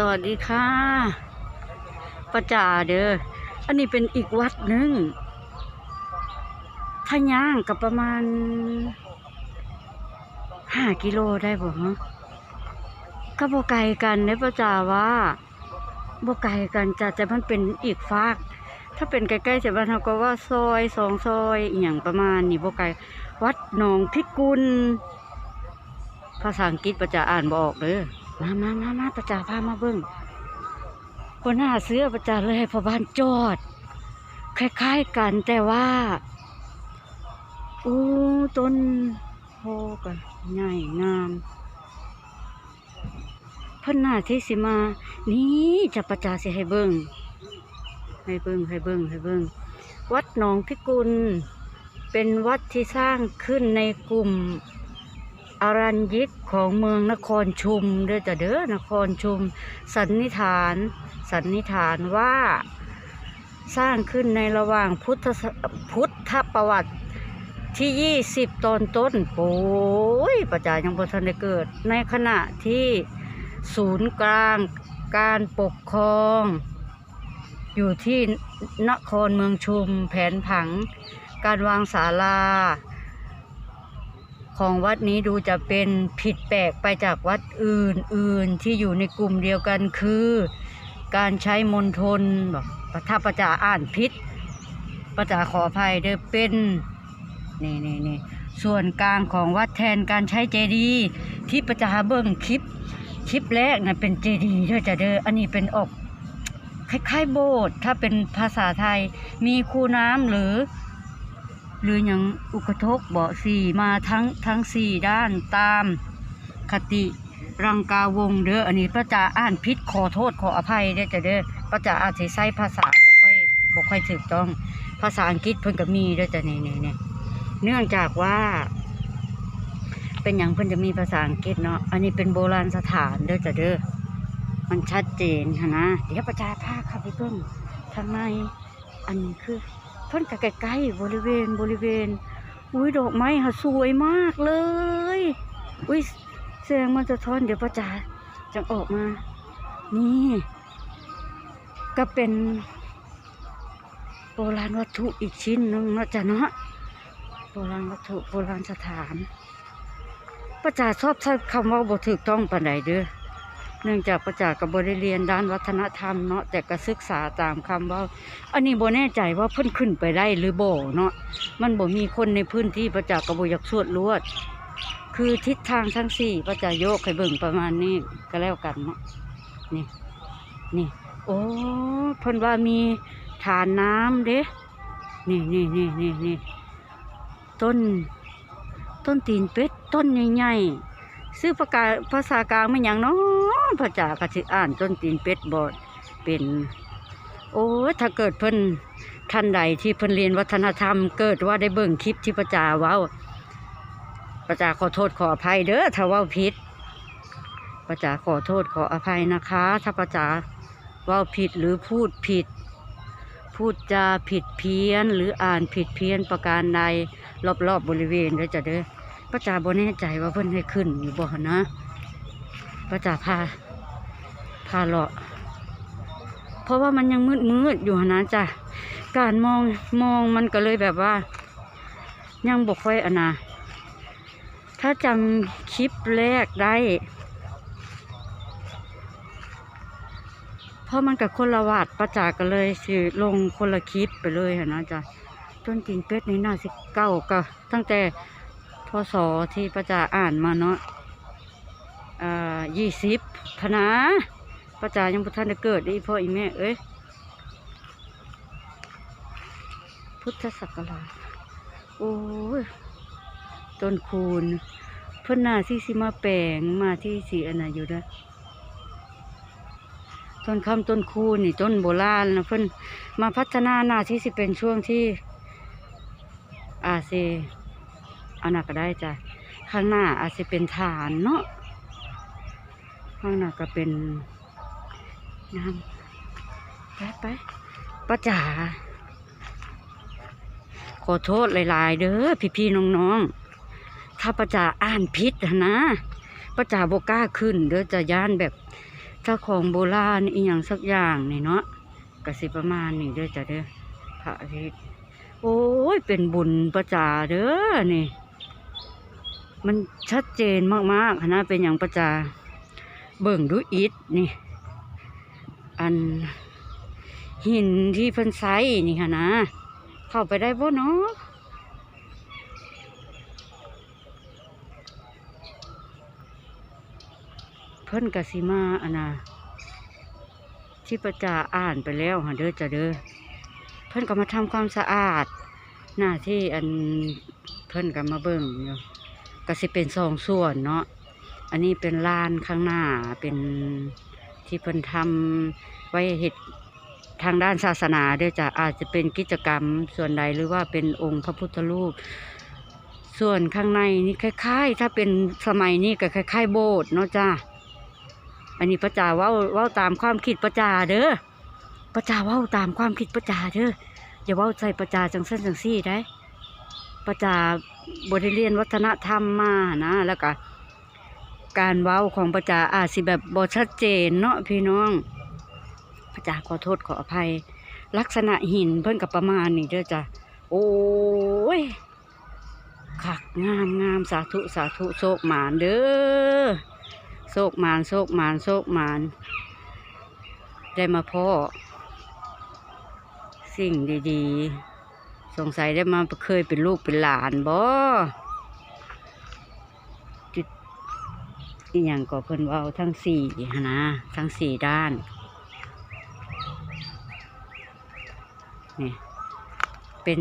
สวัสดีค่ะประจ่าเด้ออันนี้เป็นอีกวัดหนึ่งถ้าย่างกับประมาณห้ากิโลได้บ่ฮะก็บ่ไกลกันเด้อประจ่าว่าบ่ไกลกันจ้ะแต่มันเป็นอีกฟากถ้าเป็นใกล้ๆแต่บ้านเราก็ว่าซอยสองซอยอย่างประมาณนี้บ่ไกลวัดหนองพิกุลภาษาอังกฤษประจ่าอ่านบออกเด้อ มามามามาประจ่าพามาเบิ่งคนหน้าเสื้อประจ่าเลยพอบ้านจอด คล้ายๆกันแต่ว่าอู้ต้นโพกันใหญ่งามเพิ่นหน้าที่สิมา นี่จะประจ่าสิให้เบิ่งให้เบิ่งให้เบิ่งให้เบิ่งวัดหนองพิกุล เป็นวัดที่สร้างขึ้นในกลุ่ม อารัญยิกของเมืองนครชุมเด้อจ้ะเด้อนครชุม สันนิษฐาน สันนิษฐานว่า สร้างขึ้นในระหว่างพุทธพุทธประวัติที่ 20 ตอนต้นโอ้ยประจายังบทันได้เกิด ในขณะที่ศูนย์กลางการปกครอง อยู่ที่นครเมืองชุมแผนผัง การวางศาลา ของวัดนี้ดูจะเป็นผิดแปลกไปจากวัดอื่นๆ ที่อยู่ในกลุ่มเดียวกันคือ การใช้มนทนบอกถ้าประจาอ่านพิษประจาขออภัยเด้อเป็นนี่นี่นี่ส่วนกลางของวัดแทนการใช้เจดีย์ที่ประจาเบิ้งคลิปคลิปแรกนะเป็นเจดีย์เด้อจะเด้ออันนี้เป็นออกคล้ายๆโบสถ์ถ้าเป็นภาษาไทยมีคูน้ำหรือ หรือย่างอุกทกเบาสี่มาทั้งทั้งสี่ด้านตามคติรังกาวงเด้ออันนี้พระจ่าอ่านพิษขอโทษขออภัยเด้อจะเด้อพระจ่าอาจสิใช้ภาษาบ่ค่อยบ่ค่อยถูกต้อง ภาษาอังกฤษเพิ่นก็มีเด้อจ้ะนี่นี่นี่เนื่องจากว่า เป็นอย่างเพิ่นจะมีภาษาอังกฤษเนาะอันนี้เป็นโบราณสถานเด้อจะเด้อมันชัดเจนค่ะนะเดี๋ยวประจ่าพาเข้าไปเบิ่งทางในอันนี้คือ เพิ่นก็ใกล้ๆบริเวณบริเวณ อุ้ยดอกไม้ค่ะสวยมากเลย อุ้ยแสงมันจะท้อนเดี๋ยวประจาจะออกมา นี่ ก็เป็นโบราณวัตถุอีกชิ้นหนึ่งนาะจ๊ะเนาะโบราณวัตถุโบราณสถานประจาชอบใช้คำว่าบ่ถูกต้องปานใดเด้อ เนื่องจากประจากกับบริเรียนด้านวัฒนธรรมเนาะแต่ก็ศึกษาตามคำเว่า อันนี้โบแน่ใจว่าเพิ่นขึ้นไปได้หรือโบเนาะมันบ่มีคนในพื้นที่ประจากกับ่อยากสวดลวด คือทิศทางทั้งสี่ประจาโยกให้เบิ่งประมาณนี้ก็แล้วกันเนาะนี่นี่โอ้เพิ่นว่ามีฐานน้ำเด้นี่นี่นี่นี่นี่ต้น ต้นตีนเป็ด ต้นใหญ่ๆซื้อประกาศภาษากลางไม่อย่างเนาะ พระจ่ากสิอ่านต้นตีนเป็ดบอดเป็น โอ้ยถ้าเกิดเพิ่นท่านใดที่เพิ่นเรียนวัฒนธรรม เกิดว่าได้เบิ่งคลิปที่พระจ่าเว้าพระจ่าขอโทษขออภัยเด้อถ้าเว้าผิดพระจ่าขอโทษขออภัยนะคะ ถ้าพระจ่าเว้าผิดหรือพูดผิด พูดจาผิดเพี้ยน หรืออ่านผิดเพี้ยนประการใดรอบๆบบริเวณเด้อจ้ะเด้อพระจ่าบ่แน่ใจว่าเพิ่นให้ขึ้นอยู่บ่หั่นนะ พระจ่าพาพาเลาะ เพราะว่ามันยังมืดมืดอยู่นะจ้ะการมองมองมันก็เลยแบบว่า ยังบ่ค่อยอนนะถ้าจำคลิปแรกได้ เพราะมันกับคนละวาดประจากก็เลยสิลงคนละคลิปไปเลยนะจ้ะต้นกินเป็ดนี่น่าสิเก้าก็ตั้งแต่พศที่ประจาอ่านมาเนาะ อ่ายี่สิบพนะประจายังพุทธันได้เกิดอีพ่ออีแม่เอ้ยพุทธศักราชโอ้ยต้นคูณเพิ่นนาที่สิมาแปลงมาที่สีอันไหนอยู่นะต้นคำต้นคูณนี่ต้นโบราณนะเพิ่นมาพัฒนาหน้าที่สิเป็นช่วงที่อาเซเอาหนักก็ได้จ้ะข้างหน้าอาจจะเป็นฐานเนาะ ข้างหน้าก็เป็นน้ำไปไปป้าจ๋าขอโทษหลาย ๆ เด้อพี่ๆน้องๆ ถ้าป้าจ๋าอ่านผิดนะป้าจ๋าบกล้าขึ้นเด้อจะย่านแบบถ้าของโบราณอีหยังสักอย่างนี่เนาะก็สิประมาณนี้เด้อจ้ะเด้อพระอาทิตย์โอ้ยเป็นบุญประจาเด้อนี่ มันชัดเจนมากๆนนะเป็นอย่างประจา เบิ่งดูอิฐนี่ อันหินที่เพิ่นไซนี่ค่ะนะ เข้าไปได้บ่เนาะเพิ่นกะสิมาอันนะที่ประจาอ่านไปแล้วค่ะเด้อจะเด้อเพิ่นก็มาทำความสะอาด หน้าที่อันเพิ่นก็มาเบิ่งอยู่ก็สิเป็นสองส่วนเนาะ อันนี้เป็นลานข้างหน้าเป็นที่เพิ่นทำไว้เฮ็ดทางด้านศาสนาเด้วยจะอาจจะเป็นกิจกรรมส่วนใดหรือว่าเป็นองค์พระพุทธรูป ส่วนข้างในนี่คล้าย ๆ ถ้าเป็นสมัยนี้ก็คล้าย ๆ โบสถ์เนาะจ้าอันนี้ประจาว่าว่าตามความคิดประจาเด้อประจาว่าตามความคิดประจาเด้ออย่าว่าใจประจาจังเส้นจังซี่ได้ประจาบทเรียนวัฒนธรรมมานะแล้วก็ การเว้าของประจาอาจสิแบบบชัดเจนเนาะพี่น้องพระจาขอโทษขออภัย ลักษณะหินเพิ่นกับประมาณนี้เด้อจ้ะโอ้ยคักงามงามสาธุสาธุโชคหมานเด้อโชคหมานโชคหมานโชคหมานได้มาพ่อ สิ่งดี ๆ สงสัยได้มาเคยเป็นลูกเป็นหลานบ่ อีหยังก็เพิ่นเว้าทั้งสี่หนะทั้งสี่ด้านนี่เป็น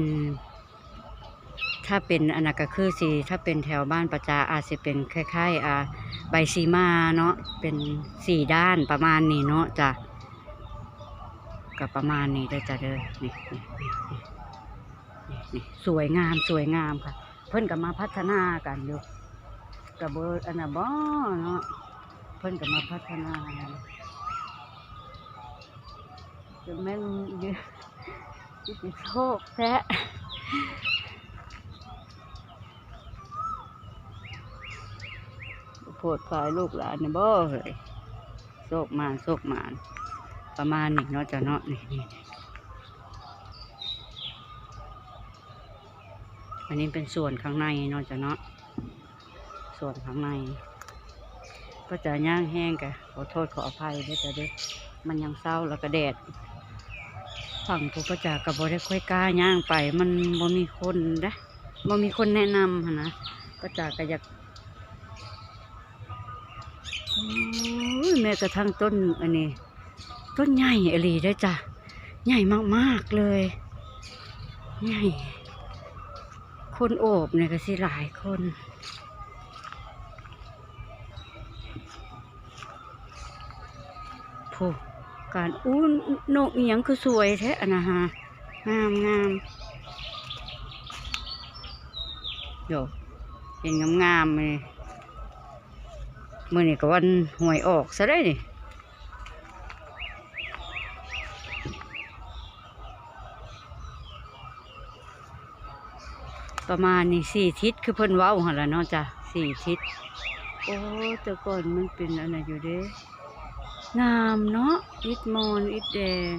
ถ้าเป็นอนนนก็คือสีถ้าเป็นแถวบ้านประจาอาจจะเป็นคล้ายๆอ่าใบซีมาเนาะเป็นสี่ด้านประมาณนี้เนาะจ้ะกับประมาณนี้เด้จ้ะเด้อนี่นี่นี่นี่สวยงามสวยงามค่ะ เพิ่นก็มาพัฒนากันอยู่ กับเบอร์อันน่ะบ่เนาะเพิ่นก็มาพัฒนาจนแม่นเยอะจิโชคแท้โพดฝ่ายลูกหลานเนี่ยบ่เฮ้ยโชคมานโชคมาน ประมาณนี้เนาะจ้ะเนาะนี่นี่อันนี้เป็นส่วนข้างในเนาะจ้ะเนาะ ส่วนข้างในก็จะย่างแห้งกะขอโทษขออภัยด้วยจ้ะด้อมันยังเศร้าแล้วก็แดด ฝั่งผู้ประจากกับบได้ค่อยกล้าย่างไป มันบ่มีคนนะบ่มีคนแนะนำหั้นนะประจาก็อยากโอ้ยแม้กระทั่งต้นอันนี้ ต้นใหญ่อหลีได้อจ้ะใหญ่มากๆเลย ใหญ่ คนโอบเนี่ยก็สิหลายคน โพการอู้นกเอียงคือสวยแท้อะนะฮะงามงามโยเห็นงามงามเลยมื่อนี้ก็วันหวยออกซะได้นี่ประมาณนี้สี่ทิศคือเพิ่นว้าวหันละเนาะจ้ะสี่ทิศโอ้แต่ก่อนมันเป็นอะไรอยู่เด้ งามเนาะอิดมอนอิดแดง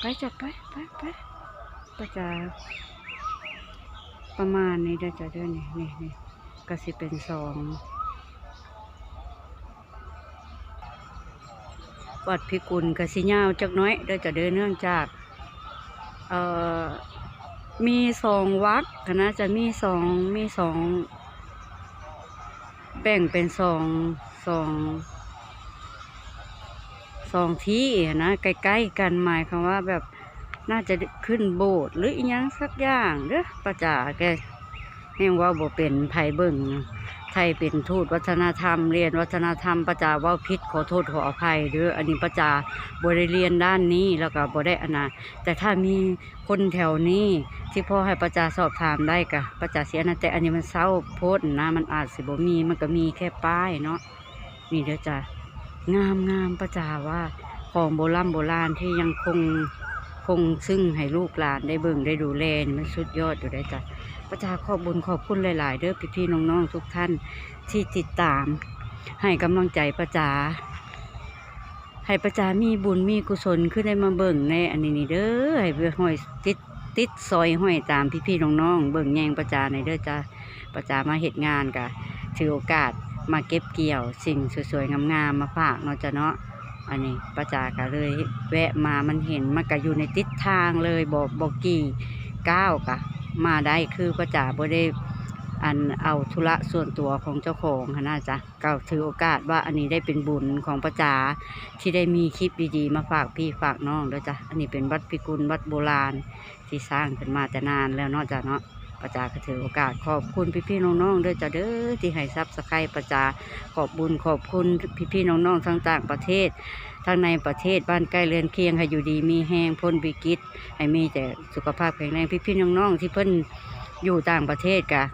ไปจัดไปไปไปไปจะประมาณนี้เด้อจ้ะเด้อนี่นี่นี่ก็สิเป็นสองวัดพิกุลกสิยาวจักน้อยเด้อจ้ะเด้อเนื่องจากเอ่อมีสองวักนะจะมีสองมีสองแบ่งเป็นสองสอง องที่นะใกล้ๆกันหมายความว่าแบบน่าจะขึ้นโบสถ์หรืออีหยังสักอย่างเด้อประจาแกแห่งว่าบ่เป็นไผเบิ่งไทยเป็นทูตวัฒนธรรม เรียนวัฒนธรรมประจาว่าพิษขอโทษขออภัยเด้ออันนี้ประจาบ่ได้เรียนด้านนี้แล้วก็บ่ได้อนาแต่ถ้ามีคนแถวนี้ที่พ่อให้ประจาสอบถามได้กะประจาเสียนะแต่อันนี้มันเศร้าโพดนะมันอาจสิบ่มีมันก็มีแค่ป้ายเนาะนี่เด้อจ้ะ งามงามประจาว่าของโบราณโบราณที่ยังคงคงซึ่งให้ลูกหลานได้เบิ่งได้ดูแลมันสุดยอดอยู่ได้จ้ะประจาขอบบุญขอบคุณหลาย ๆ เด้อพี่ๆน้องๆทุกท่านที่ติดตาม ให้กำลังใจประจาให้ประจามีบุญมีกุศลขึ้นได้มาเบิ่งในอันนี้นี่เด้อให้เพื่อห้อยติดติดซอยห้อยตามพี่ๆน้องๆเบิ่งแยงประจาในเด้อจ้าประจามาเฮ็ดงานกะถือโอกาส มาเก็บเกี่ยวสิ่งสวยๆงามๆมาฝากเนาะจ้ะเนาะอันนี้ประจากะเลยแวะมามันเห็นมันก็อยู่ในติดทางเลยบอกบอกกี่ก้าวกะมาได้คือประจาบ่ได้อันเอาธุระส่วนตัวของเจ้าของหั้นะจ๊ะก็ถือโอกาสว่าอันนี้ได้เป็นบุญของประจาที่ได้มีคลิปดีๆ มาฝากพี่ฝากน้องด้วยจ้ะอันนี้เป็นวัดพิกุลวัดโบราณที่สร้างขึ้นมาแต่นานแล้วเนาะจ้ะเนาะ ประจาก็ถือโอกาสขอบคุณพี่ๆน้องๆด้วยจ้ะเด้อที่ให้ซับสไครต์ประจาขอบบุญขอบคุณพี่ๆน้องๆทั้งต่างประเทศทั้งในประเทศบ้านใกล้เรือนเคียงให้อยู่ดีมีแห้งพ้นวิกฤตให้มีแต่สุขภาพแข็งแรงพี่ๆน้องๆที่เพิ่นอยู่ต่างประเทศกะ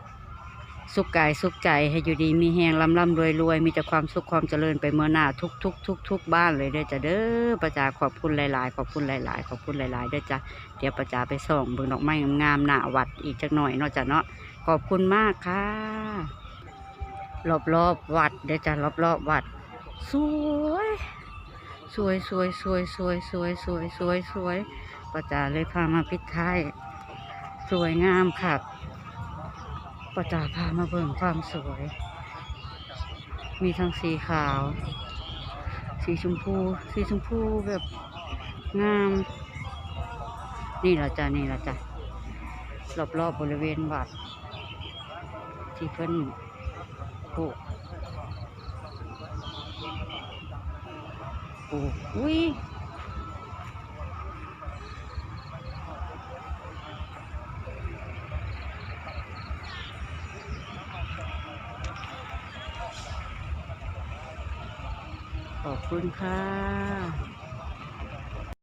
สุขกายสุขใจให้อยู่ดีมีแหงลำลำรวยรวยมีแต่ความสุขความเจริญไปเมื่อหน้าทุกทุกทุกทุกบ้านเลยเด้อจ้ะเด้อประจาขอบคุณหลาย ๆ ขอบคุณหลาย ๆ ขอบคุณหลาย ๆ เด้อจ้ะเดี๋ยวประจาไปส่องเบิ่งดอกไม้งามๆหน้าวัดอีกจักหน่อยเนาะจ้ะเนาะขอบคุณมากค่ะ รอบๆวัดเด้อจ้ะรอบๆวัด สวยสวยสวยสวยสวยสวยสวยสวยสวยประจาเลยพามาพิดท้ายสวยงามค่ะ ประจาพามาเบิ่งความสวย มีทั้งสีขาว สีชมพู สีชมพูแบบงาม นี่ละจ้ะนี่ละจ้ะรอบๆบบริเวณวัด ที่เพิ่นปลูกปลูกอุ้ย คุณค่ะ